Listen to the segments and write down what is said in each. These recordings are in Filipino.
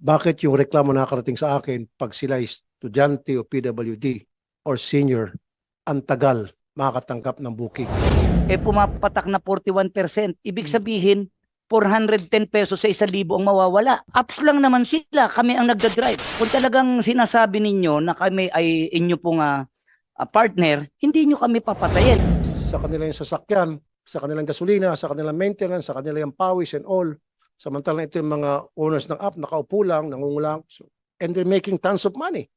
bakit yung reklamo nakarating sa akin pag sila estudyante o PWD or senior, ang tagal makakatanggap ng booking. eh pumapatak na 41%. Ibig sabihin, 410 pesos sa 1,000 ang mawawala. Apps lang naman sila, kami ang nagda-drive. Kung talagang sinasabi ninyo na kami ay inyo pong ah, partner, hindi nyo kami papatayin. Sa kanila yung sasakyan, sa kanilang gasolina, sa kanilang maintenance, sa kanila yung pawis and all. Samantalang ito yung mga owners ng app, nakaupo lang, nangungulang. So, and they're making tons of money.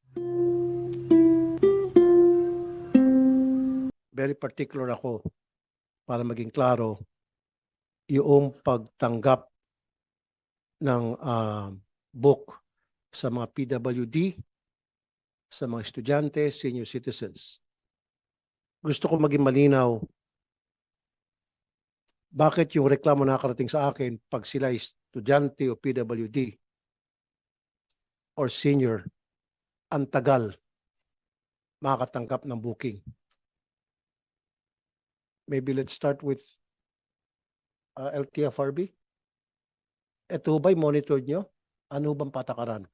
Very particular ako para maging klaro yung pagtanggap ng ah, book sa mga PWD, sa mga estudyante, senior citizens. Gusto ko maging malinaw bakit yung reklamo nakarating sa akin pag sila ay estudyante o PWD or senior, ang tagal makakatanggap ng booking. Maybe let's start with uh, LTFRB. Ito ba'y monitored nyo? Ano bang patakaran?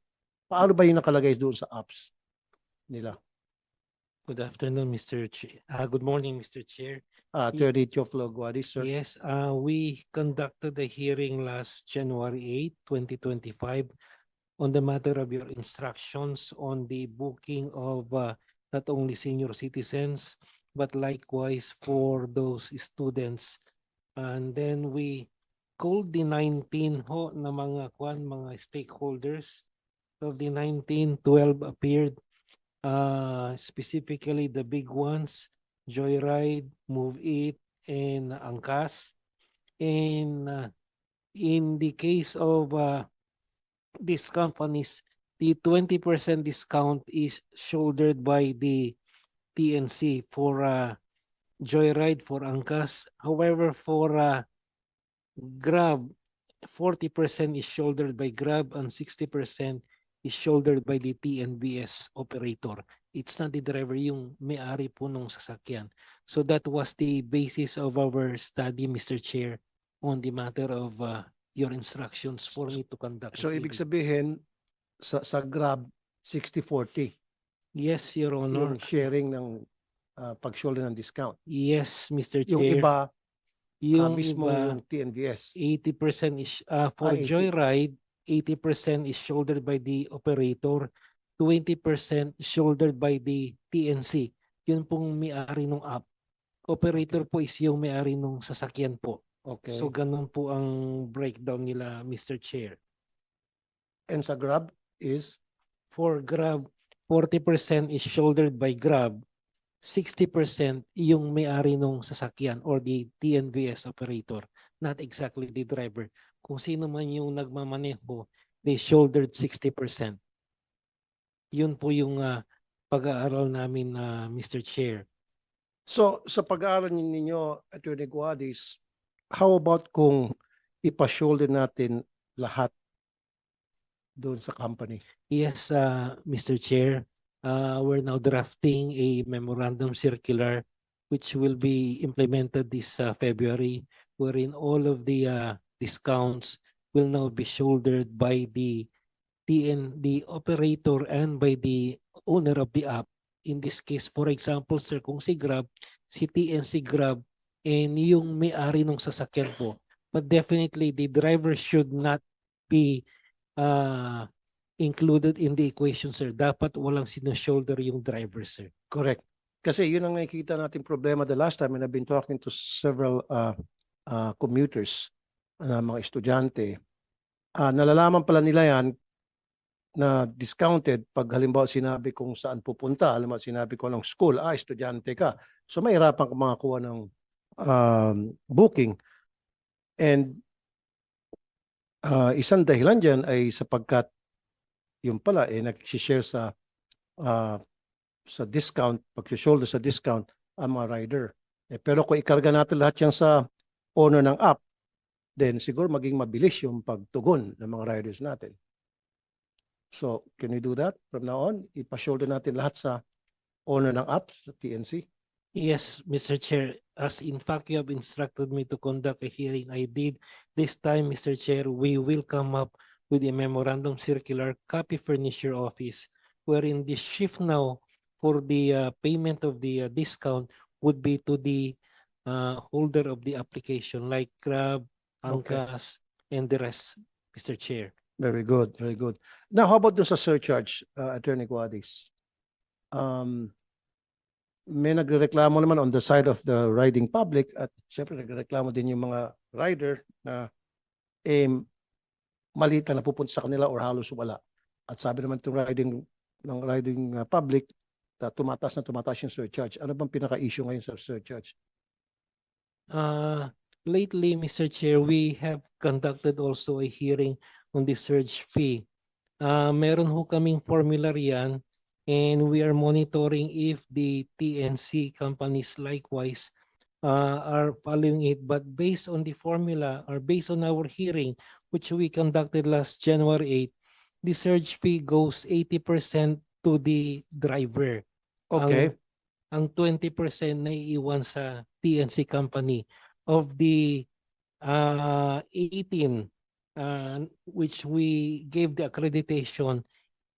Paano ba yung nakalagay doon sa apps nila? Good afternoon, Mr. Chair. Uh, good morning, Mr. Chair. Attorney Teofilo Guadis, sir. Yes, uh, we conducted a hearing last January 8, 2025 on the matter of your instructions on the booking of uh, not only senior citizens, but likewise for those students. And then we called the 19 ho na mga kwan, mga stakeholders. Of the 19, 12 appeared. Uh, specifically the big ones, Joyride, Move It, and Angkas. And uh, in the case of uh, these companies, the twenty percent discount is shouldered by the TNC for uh, Joyride for Angkas. However, for uh, Grab, forty percent is shouldered by Grab and sixty percent is shouldered by the TNBS operator. It's not the driver, yung may-ari po nung sasakyan. So that was the basis of our study, Mr. Chair, on the matter of uh, your instructions for me to conduct. a So ibig hearing. sabihin, sa, sa Grab, 60-40, Yes, Your Honor. yung sharing ng uh, pag-shoulder ng discount. Yes, Mr. Yung Chair. iba, ah, Yung mismo iba, yung TNVS. 80% is, uh, for Ah, 80. Joyride, 80% is shouldered by the operator, 20% shouldered by the TNC. Yun pong may-ari ng app. Operator po is yung may-ari ng sasakyan po. Okay. So ganun po ang breakdown nila, Mr. Chair. And sa Grab is, For Grab, 40% is shouldered by Grab, 60% yung may-ari ng sasakyan or the TNVS operator, not exactly the driver. Kung sino man yung nagmamaneho, they shouldered 60%. Yun po yung ah, pag-aaral namin, na Mr. Chair. so sa pag-aaral ninyo, Attorney Guadis, how about kung ipa-shoulder natin lahat doon sa company? Yes, uh, Mr. Chair, uh, we're now drafting a memorandum circular which will be implemented this uh, February, wherein all of the uh, discounts will now be shouldered by the TN, the operator and by the owner of the app. In this case, for example, sir, kung si Grab, si TNC Grab, and yung may-ari ng sasakyan po. But definitely, the driver should not be uh, included in the equation, sir. Dapat walang sino-shoulder yung driver, sir. Correct. Kasi yun ang nakikita nating problema the last time and I've been talking to several uh, uh, commuters na mga estudyante. Ah, nalalaman pala nila yan na discounted pag halimbawa sinabi kung saan pupunta, alam mo sinabi ko ng school, ah, estudyante ka. So may hirapan ka makakuha ng um, booking. And ah, isang dahilan dyan ay sapagkat yung pala eh nag-share sa ah, sa discount, pag-shoulder sa discount ang mga rider. Eh, pero kung ikarga natin lahat yan sa owner ng app, then siguro maging mabilis yung pagtugon ng mga riders natin. So, can we do that from now on? Ipa-shoulder natin lahat sa owner ng app, sa TNC? Yes, Mr. Chair, as in fact you have instructed me to conduct a hearing, I did. This time, Mr. Chair, we will come up with a memorandum circular copy furnish your office wherein the shift now for the uh, payment of the uh, discount would be to the uh, holder of the application like Grab, Okay. Angkas, and the rest, Mr. Chair. Very good, very good. Now, how about dun sa surcharge, uh, Attorney Guadis? Um, may nagreklamo naman on the side of the riding public at syempre nagreklamo din yung mga rider na eh, maliit lang napupunta sa kanila or halos wala. At sabi naman itong riding ng riding uh, public na tumataas na tumataas yung surcharge. Ano bang pinaka-issue ngayon sa surcharge? Uh, lately, Mr. Chair, we have conducted also a hearing on the surge fee. Uh, meron ho kaming formula riyan and we are monitoring if the TNC companies likewise uh, are following it. But based on the formula or based on our hearing, which we conducted last January 8, the surge fee goes 80% to the driver Okay, ang 20% na iiwan sa TNC company of the uh, 18 uh, which we gave the accreditation,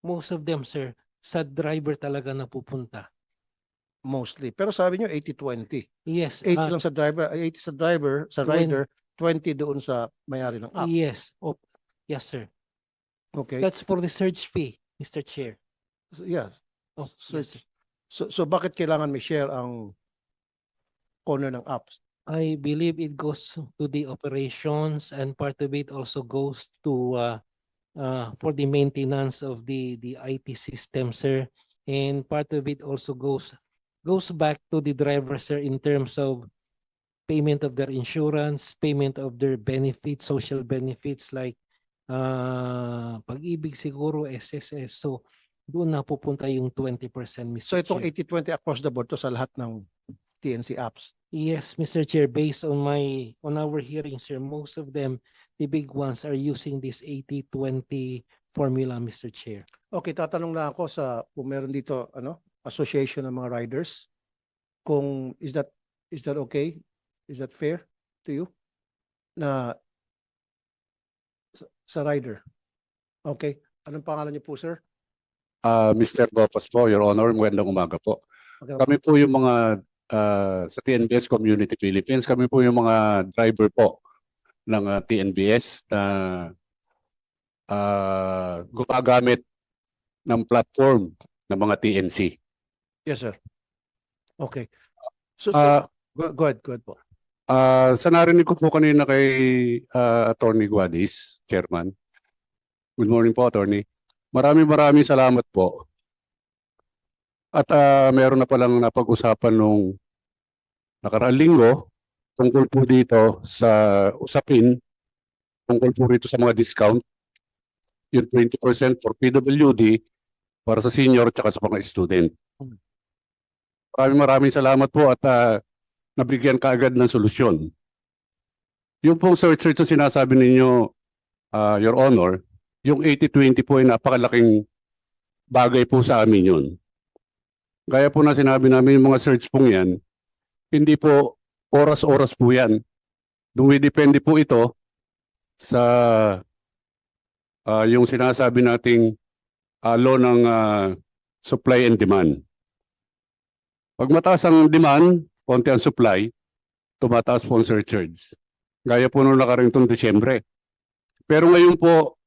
most of them, sir, sa driver talaga napupunta. mostly. Pero sabi nyo 80-20. Yes, 80 uh, lang sa driver, ay 80 sa driver, sa Twen- rider, 20 doon sa may-ari ng app. yes, oh, yes, sir. Okay, That's for the surge fee, Mr. Chair. So, yeah. Oh, So, yes, sir. So, so bakit kailangan may share ang owner ng apps? I believe it goes to the operations and part of it also goes to uh, uh, for the maintenance of the the IT system, sir. And part of it also goes goes back to the driver, sir, in terms of payment of their insurance, payment of their benefits, social benefits like uh, pag-ibig siguro, SSS. So doon na pupunta yung 20%, Mr. So itong Chair. 80-20 across the board to sa lahat ng TNC apps. Yes, Mr. Chair, based on my, on our hearings, sir, most of them, the big ones are using this 80-20 formula, Mr. Chair. Okay, tatanong lang ako sa kung meron dito ano, association ng mga riders. Kung is that is that okay? Is that fair to you? Na sa, sa rider. Okay. Anong pangalan niyo po, sir? Ah, Mr. Lopez po, Your Honor, magandang umaga po. Magandang- Kami po yung mga ah, sa TNBS Community Philippines, kami po yung mga driver po ng ah, TNBS na ah, gumagamit ng platform ng mga TNC. Yes, sir. Okay. So, Ah, go, go ahead, go ahead po. ah, sa narinig ko po kanina kay ah, Attorney Guadis, Chairman. Good morning po, Attorney. Maraming maraming salamat po. At ah, meron na palang napag-usapan nung nakaraang linggo tungkol po dito sa usapin tungkol po rito sa mga discount yung 20% for PWD para sa senior at sa mga student. Maraming maraming salamat po at ah, nabigyan kaagad ng solusyon. Yung pong search rate na sinasabi ninyo, ah, Your Honor, yung 80-20 po ay napakalaking bagay po sa amin yun. Gaya po na sinabi namin yung mga search pong yan, hindi po oras-oras po yan. Dumidepende po ito sa ah, yung sinasabi nating ah, law ng ah, supply and demand. Pag mataas ang demand, konti ang supply, tumataas po ang surcharge. Gaya po nung nakarintong Desyembre. Pero ngayon po,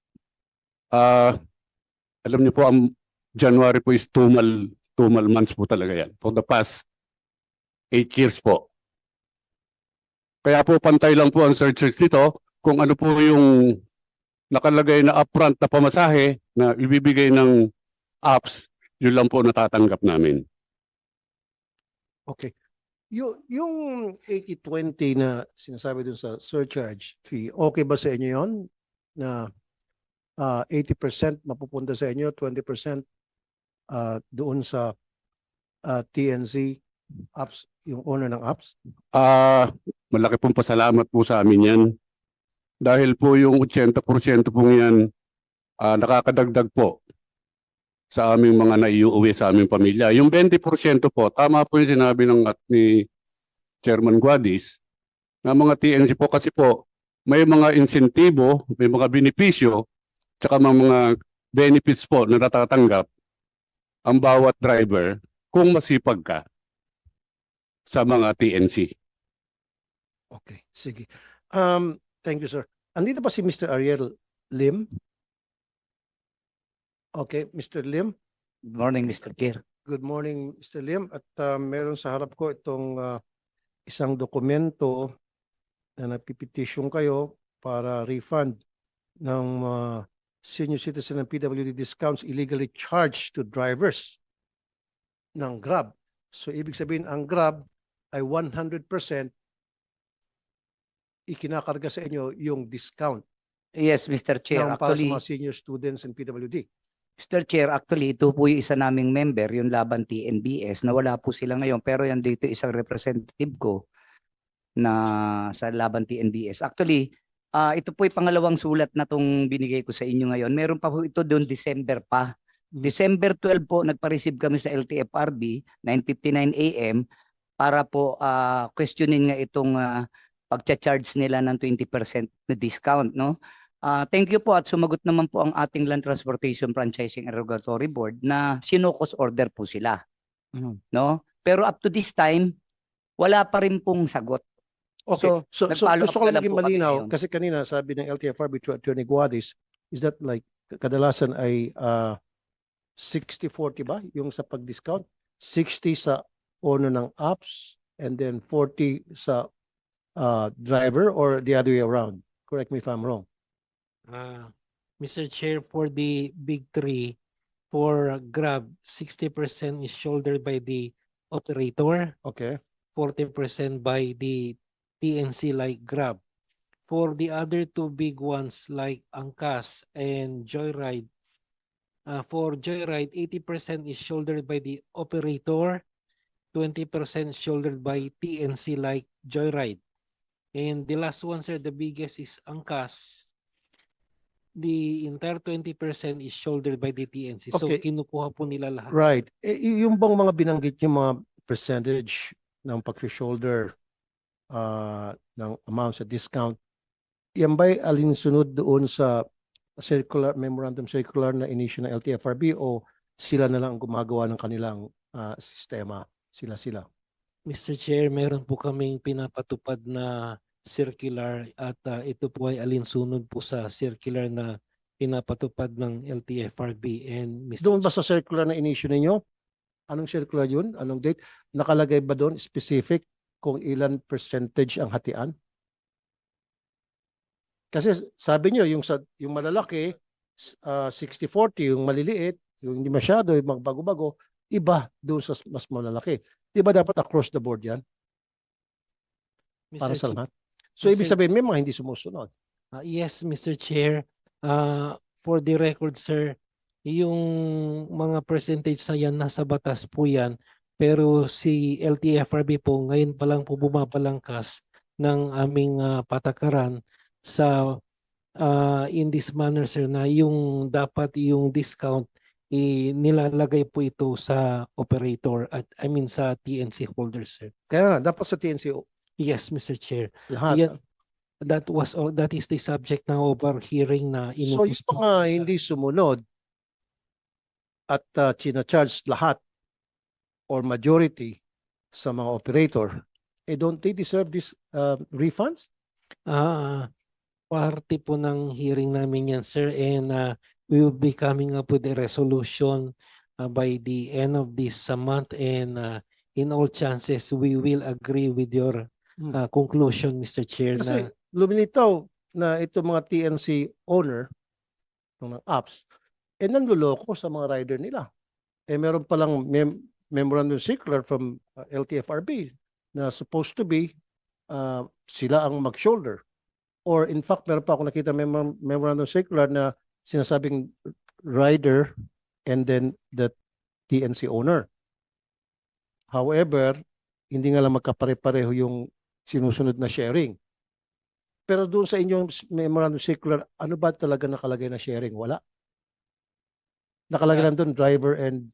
ah alam niyo po, ang January po is tumal, tumal months po talaga yan. For the past eight years po. Kaya po pantay lang po ang surcharge dito kung ano po yung nakalagay na upfront na pamasahe na ibibigay ng apps, yun lang po natatanggap namin. Okay. Yung, yung 80-20 na sinasabi dun sa surcharge fee, okay ba sa inyo yon Na ah 80% mapupunta sa inyo, 20% ah doon sa ah, TNC apps, yung owner ng apps? Ah, malaki pong pasalamat po sa amin yan. Dahil po yung 80% pong yan, ah, nakakadagdag po sa aming mga naiuwi sa aming pamilya. Yung 20% po, tama po yung sinabi ng at ni Chairman Guadis, na mga TNC po kasi po, may mga insentibo, may mga benepisyo tsaka mga benefits po na natatanggap ang bawat driver kung masipag ka sa mga TNC. Okay, sige. Um, thank you, sir. Andito pa si Mr. Ariel Lim? Okay, Mr. Lim. Good morning, Mr. Chair. Good morning, Mr. Lim. At uh, meron sa harap ko itong uh, isang dokumento na nagpipetisyon kayo para refund ng uh, senior citizen and PWD discounts illegally charged to drivers ng Grab. So ibig sabihin ang Grab ay 100% ikinakarga sa inyo yung discount Yes, Mr. Chair. ng para sa Actually, mga senior students and PWD. Mr. Chair, actually ito po yung isa naming member, yung Laban TNBS, na wala po sila ngayon. Pero yan dito isang representative ko na sa Laban TNBS. Actually, ah ito po yung pangalawang sulat na tong binigay ko sa inyo ngayon. Meron pa po ito doon December pa. December 12 po, nagpa-receive kami sa LTFRB, 9.59 a.m. para po ah questionin nga itong ah, pagcha-charge nila ng 20% na discount, no? Ah, thank you po at sumagot naman po ang ating Land Transportation Franchising and Regulatory Board na sinukos order po sila. No? Pero up to this time, wala pa rin pong sagot. Okay, So, so, so, nag-follow gusto up ko na lang lang maging po kami malinaw ngayon. kasi kanina sabi ng LTFRB to Attorney Guadis is that like kadalasan ay uh, 60-40 ba yung sa pag-discount? 60 sa owner ng apps and then 40 sa uh, driver or the other way around? Correct me if I'm wrong. Uh, Mr. Chair, for the big three, for Grab, sixty percent is shouldered by the operator, Okay. forty percent by the TNC like Grab. For the other two big ones like Angkas and Joyride, uh, for Joyride, eighty percent is shouldered by the operator, twenty percent shouldered by TNC like Joyride. And the last one, sir, the biggest is Angkas. The entire twenty percent is shouldered by the TNC. So Okay. kinukuha po nila lahat. Right. Eh, y- yung bang mga binanggit yung mga percentage ng pag-shoulder uh, ng amount sa discount, yan ba'y alinsunod doon sa circular, memorandum circular na inisyu ng LTFRB o sila na lang ang gumagawa ng kanilang uh, sistema? Sila-sila. Mr. Chair, meron po kaming pinapatupad na circular at ah, ito po ay alinsunod po sa circular na pinapatupad ng LTFRB and Mr. Doon ba sa circular na inisyu ninyo? Anong circular yun? Anong date? Nakalagay ba doon specific kung ilan percentage ang hatian? Kasi sabi niyo yung sa yung malalaki s- ah, 60-40, yung maliliit, yung hindi masyado, yung mga bago-bago, iba doon sa mas malalaki. Di ba dapat across the board yan para Mr. sa Chair- lahat? So ibig Mr. sabihin may mga hindi sumusunod. Ah, yes, Mr. Chair. Uh, for the record, sir, yung mga percentage na yan, nasa batas po yan. Pero si LTFRB po, ngayon pa lang po bumapalangkas ng aming ah, patakaran sa ah, in this manner, sir, na yung dapat yung discount i nilalagay po ito sa operator at I mean sa TNC holder, sir. Kaya nga, dapat sa TNC Yes, Mr. Chair. lahat. Yan, that was all that is the subject now of our hearing na So yung mga hindi sumunod at uh, charge lahat or majority sa mga operator, eh don't they deserve this uh, refunds? Ah, parte po ng hearing namin yan, sir, and ah, we will be coming up with a resolution ah, by the end of this ah, month and ah, in all chances, we will agree with your Hmm. ah, conclusion, Mr. Chair, Kasi na lumilitaw na ito mga TNC owner ng apps, eh nanluloko sa mga rider nila. Eh meron palang mem- memorandum circular from uh, LTFRB na supposed to be uh, sila ang mag-shoulder. Or in fact, meron pa ako nakita memor- memorandum circular na sinasabing rider and then the TNC owner. However, hindi nga lang magkapare-pareho yung sinusunod na sharing. Pero doon sa inyong memorandum circular, ano ba talaga nakalagay na sharing? Wala. Nakalagay lang doon driver and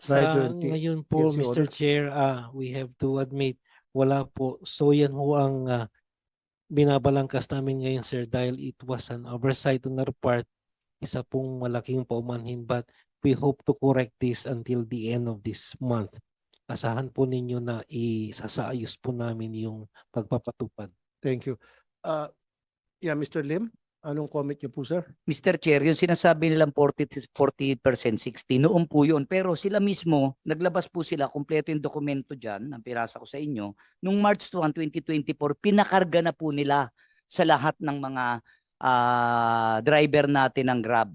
sa Rider, T- ngayon po, Mr. order. Chair, ah, we have to admit, wala po. So yan ho ang ah, binabalangkas namin ngayon, sir, dahil it was an oversight on our part isa pong malaking paumanhin but we hope to correct this until the end of this month. Asahan po ninyo na isasaayos po namin yung pagpapatupad. Thank you. Uh, yeah, Mr. Lim, anong comment niyo po, sir? Mr. Chair, yung sinasabi nilang 40, 40%, 60, noon po yun. Pero sila mismo, naglabas po sila, kumpleto yung dokumento dyan, ang pirasa ko sa inyo. Nung March 1, 2024, pinakarga na po nila sa lahat ng mga ah, driver natin ng Grab.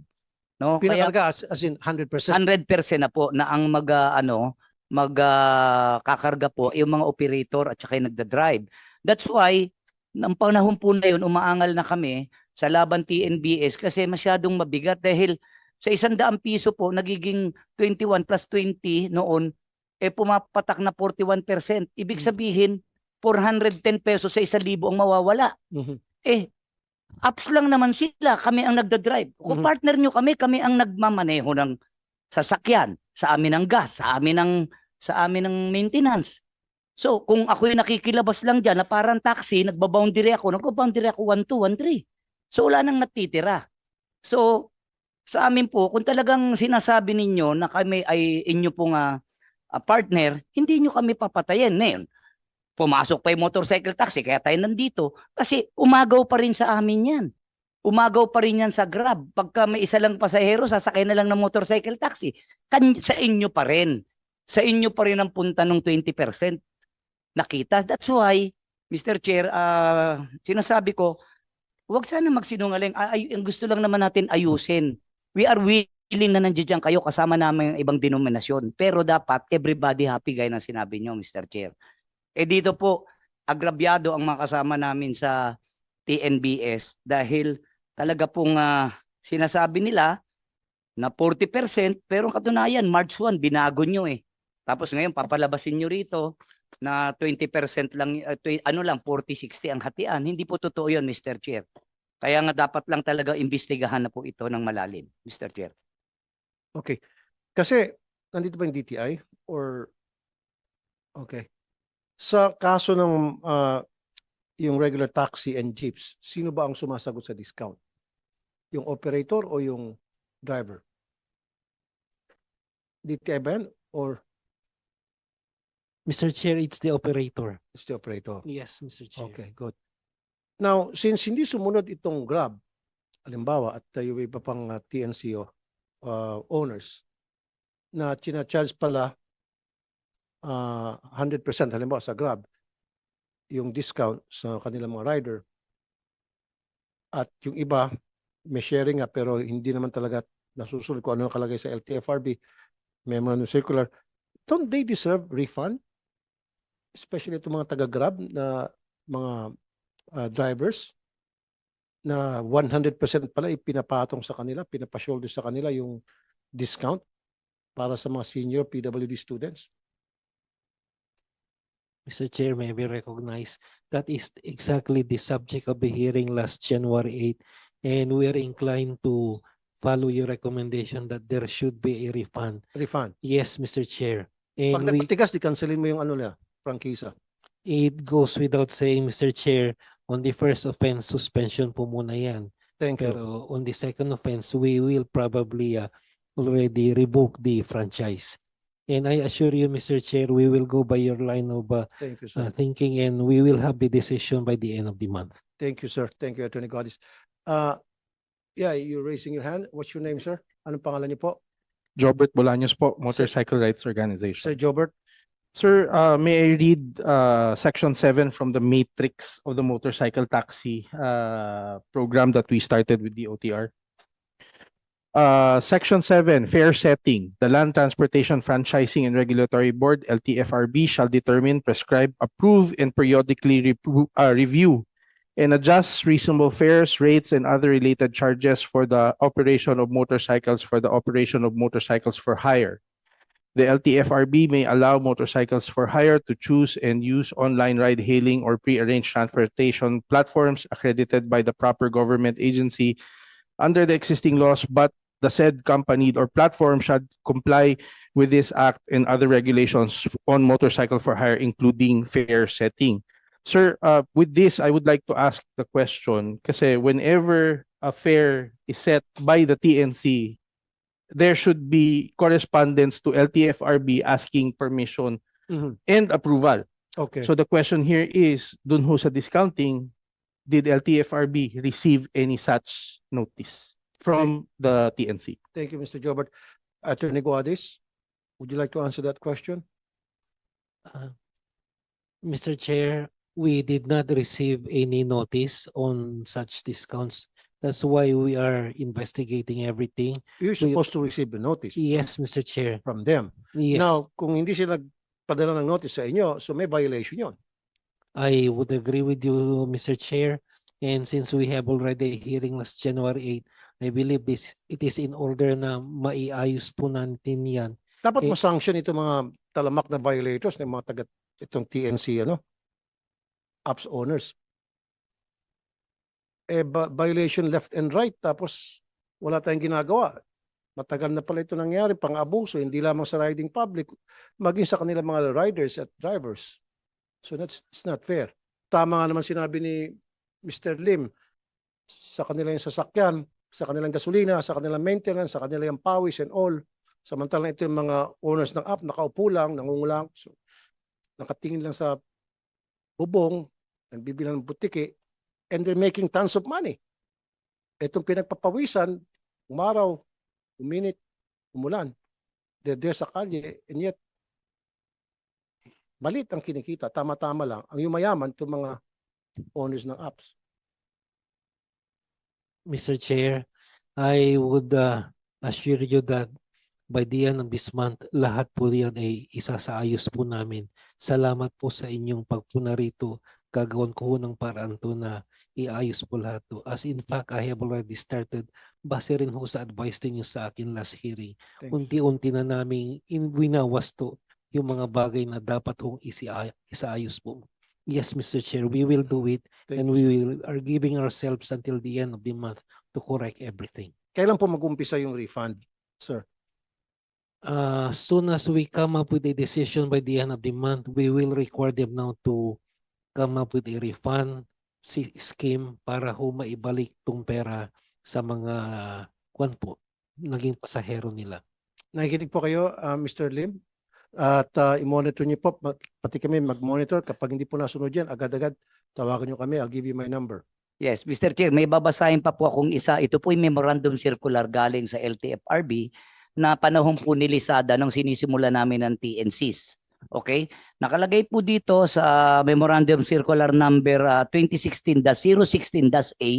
No? Kaya Pinakarga as, as in 100%. 100% na po na ang mag ah, ano mag ah, kakarga po yung mga operator at saka yung nagda-drive. That's why nang panahon po na yun umaangal na kami sa laban TNBS kasi masyadong mabigat dahil sa isang daang piso po nagiging 21 plus 20 noon eh pumapatak na 41%. Ibig Mm. sabihin 410 pesos sa isang libo ang mawawala. Mhm. Eh, apps lang naman sila. Kami ang nagda-drive. Kung Mhm. partner nyo kami, kami ang nagmamaneho ng sasakyan. Sa amin ng gas, sa amin ng, sa amin ng maintenance. So, kung ako yung nakikilabas lang dyan na parang taxi, nagbaboundary ako, nagbaboundary ako 1-2, 1-3. So, wala nang natitira. So, sa amin po, kung talagang sinasabi ninyo na kami ay inyo pong ah, ah, partner, hindi nyo kami papatayin. Ngayon, pumasok pa yung motorcycle taxi, kaya tayo nandito. Kasi umagaw pa rin sa amin yan. Umagaw pa rin yan sa Grab. Pagka may isa lang pasahero, sasakay na lang ng motorcycle taxi. Kan sa inyo pa rin. Sa inyo pa rin ang punta ng 20% nakita. That's why, Mr. Chair, ah, sinasabi ko, huwag sana magsinungaling. Ay, ang gusto lang naman natin ayusin. We are willing na nandiyan kayo kasama namin ang ibang denominasyon. Pero dapat everybody happy gaya ng sinabi nyo, Mr. Chair. Eh dito po, agrabyado ang mga kasama namin sa TNBS dahil talaga pong ah, sinasabi nila na 40% pero katunayan March 1 binago nyo eh. Tapos ngayon papalabasin nyo rito na 20% lang twe- ano lang 40-60 ang hatian. Hindi po totoo 'yon, Mr. Chair. Kaya nga dapat lang talaga imbestigahan na po ito ng malalim, Mr. Chair. Okay. Kasi, nandito ba yung DTI? Or, okay. Sa kaso ng ah, yung regular taxi and jeeps, sino ba ang sumasagot sa discount? Yung operator o yung driver? DTI ba yan? Or Mr. Chair, it's the operator. it's the operator? Yes, Mr. Chair. Okay, good. Now, since hindi sumunod itong Grab, halimbawa, at yung iba pang uh, TNCO uh, owners, na charge pala uh, 100% halimbawa sa Grab, yung discount sa kanilang mga rider, at yung iba, may sharing nga pero hindi naman talaga nasusunod kung ano nakalagay sa LTFRB, memorandum circular, don't they deserve refund? Especially itong mga taga-Grab na mga uh, drivers na 100% pala ipinapatong sa kanila, pinapashoulder sa kanila yung discount para sa mga senior PWD students. Mr. Chair, may we recognize that is exactly the subject of the hearing last January 8. And we are inclined to follow your recommendation that there should be a refund. Refund. Yes, Mr. Chair. Pag And we, nagpatigas, di cancelin mo yung ano nila, prangkisa. it goes without saying, Mr. Chair, on the first offense, suspension po muna yan. Thank you. Pero on the second offense, we will probably uh, already revoke the franchise. And I assure you, Mr. Chair, we will go by your line of uh, Thank you, uh, thinking and we will have the decision by the end of the month. Thank you, sir. Thank you, Attorney Godis. Uh, yeah, you're raising your hand. What's your name, sir? Anong pangalan niyo po? Jobert Bolaños po, Motorcycle Rights Organization. Sir Jobert? Sir, uh, may I read uh, section seven from the matrix of the motorcycle taxi uh, program that we started with the OTR? Uh, section seven, fair setting. The Land Transportation Franchising and Regulatory Board, LTFRB, shall determine, prescribe, approve, and periodically uh, review and adjust reasonable fares, rates, and other related charges for the operation of motorcycles for the operation of motorcycles for hire. The LTFRB may allow motorcycles for hire to choose and use online ride hailing or pre-arranged transportation platforms accredited by the proper government agency under the existing laws, but the said company or platform should comply with this act and other regulations on motorcycle for hire, including fare setting. Sir, uh, with this, I would like to ask the question, kasi whenever a fare is set by the TNC, there should be correspondence to LTFRB asking permission Mhm. and approval. Okay. So the question here is, dun ho sa discounting, did LTFRB receive any such notice from the TNC? Thank you, Mr. Jobert. Attorney Guadis, would you like to answer that question? Uh, Mr. Chair, we did not receive any notice on such discounts. That's why we are investigating everything. You're We- supposed to receive the notice Yes, Mr. Chair. from them. Yes, Now, kung hindi sila padala ng notice sa inyo, so may violation yon. I would agree with you, Mr. Chair. And since we have already a hearing last January 8, I believe this, it is in order na maiayos po natin yan. Dapat Eh- ma-sanction ito mga talamak na violators ng mga taga itong TNC ano apps owners. Eh violation left and right tapos wala tayong ginagawa. Matagal na pala ito nangyari, pang-abuso, hindi lamang sa riding public, maging sa kanilang mga riders at drivers. So that's it's not fair. Tama nga naman sinabi ni Mr. Lim, sa kanilang sasakyan, sa kanilang gasolina, sa kanilang maintenance, sa kanilang pawis and all. Samantalang ito yung mga owners ng app, nakaupo lang, nangungulang, so, nakatingin lang sa bubong, nagbibilang ng butiki, and they're making tons of money. Itong pinagpapawisan, umaraw, uminit, umulan, they're there sa kalye, and yet, malit ang kinikita, tama-tama lang. Ang yumayaman, itong mga owners ng apps. Mr. Chair, I would uh, assure you that by the end of this month, lahat po yan ay isasaayos po namin. Salamat po sa inyong pagpuna rito. Gagawin ko ng paraan to na iayos po lahat to. As in fact, I have already started base rin ho sa advice ninyo sa akin last hearing. Unti-unti na namin in winawas to yung mga bagay na dapat hong isiay- isaayos po. Yes, Mr. Chair, we will do it Thank and we will are giving ourselves until the end of the month to correct everything. Kailan po mag-umpisa yung refund, sir? Uh, soon as we come up with a decision by the end of the month, we will require them now to come up with a refund si- scheme para ho maibalik tong pera sa mga kwan po, naging pasahero nila. Nakikinig po kayo, ah, Mr. Lim? At ah, i-monitor niyo po, pati kami mag-monitor. Kapag hindi po nasunod yan, agad-agad tawagan niyo kami. I'll give you my number. Yes, Mr. Chair, may babasahin pa po akong isa. Ito po yung memorandum circular galing sa LTFRB na panahon po nilisada nung sinisimula namin ng TNCs. Okay? Nakalagay po dito sa memorandum circular number ah, 2016-016-A.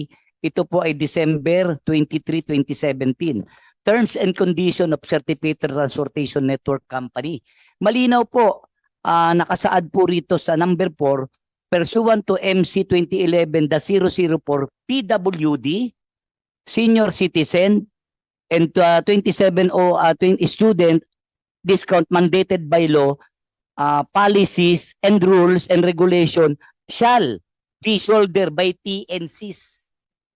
Ito po ay December 23, 2017. Terms and condition of Certificated Transportation Network Company. Malinaw po, ah, nakasaad po rito sa number 4 pursuant to MC 2011-004 PWD, senior citizen, and uh, 270 uh, 20 student discount mandated by law, uh, policies and rules and regulation shall be shouldered by TNCs.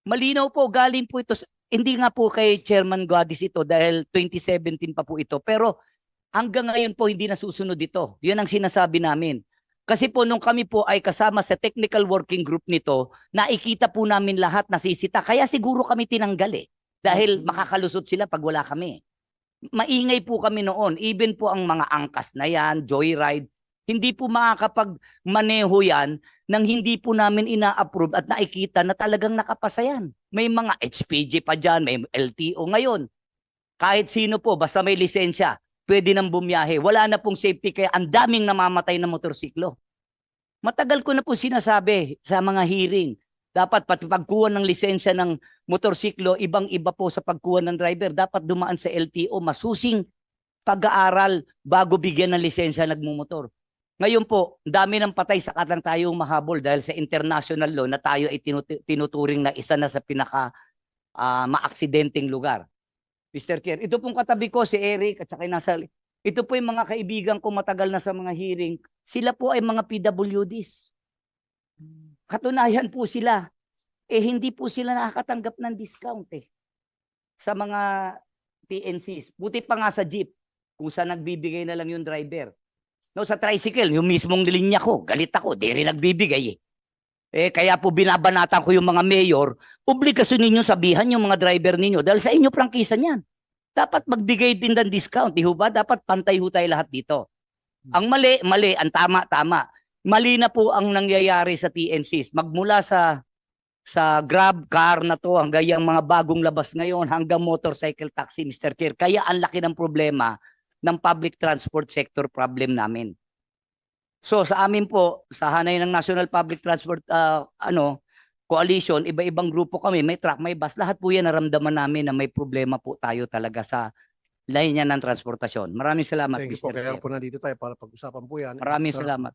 Malinaw po, galing po ito, hindi nga po kay Chairman Gladys ito dahil 2017 pa po ito, pero hanggang ngayon po hindi nasusunod ito. Yun ang sinasabi namin. Kasi po nung kami po ay kasama sa technical working group nito, nakikita po namin lahat nasisita. Kaya siguro kami tinanggal eh. Dahil makakalusot sila pag wala kami. Maingay po kami noon. Even po ang mga angkas na yan, joyride, hindi po makakapag-maneho yan nang hindi po namin ina-approve at nakikita na talagang nakapasa yan. May mga HPG pa dyan, may LTO ngayon. Kahit sino po, basta may lisensya, pwede nang bumiyahe. Wala na pong safety kaya ang daming namamatay na motorsiklo. Matagal ko na po sinasabi sa mga hearing, dapat pagkuha ng lisensya ng motorsiklo, ibang-iba po sa pagkuha ng driver. Dapat dumaan sa LTO, masusing pag-aaral bago bigyan ng lisensya nagmumotor. Ngayon po, dami ng patay sa lang tayong mahabol dahil sa international law na tayo ay tinut- tinuturing na isa na sa pinaka ah, maaksidenteng lugar. Mr. Chair, ito pong katabi ko si Eric at saka nasa ito po yung mga kaibigan ko matagal na sa mga hearing. Sila po ay mga PWDs. Katunayan po sila. Eh hindi po sila nakakatanggap ng discount eh. Sa mga TNCs. Buti pa nga sa jeep. Kung saan nagbibigay na lang yung driver. No, sa tricycle, yung mismong linya ko, galit ako, di rin nagbibigay eh. Eh, kaya po binabanatan ko yung mga mayor, obligasyon ninyo sabihan yung mga driver ninyo dahil sa inyo prangkisa niyan. Dapat magbigay din ng discount, di ba? Dapat pantay ho tayo lahat dito. Ang mali, mali. Ang tama, tama. Mali na po ang nangyayari sa TNCs. Magmula sa sa grab car na to hanggang yung mga bagong labas ngayon hanggang motorcycle taxi, Mr. Chair. Kaya ang laki ng problema ng public transport sector problem namin. So sa amin po, sa hanay ng National Public Transport ah, ano, Coalition, iba-ibang grupo kami, may truck, may bus, lahat po yan naramdaman namin na may problema po tayo talaga sa linya ng transportasyon. Maraming salamat, Thank you po. Mr. Kaya Chair. po nandito tayo para pag-usapan po yan. Maraming At, uh, salamat.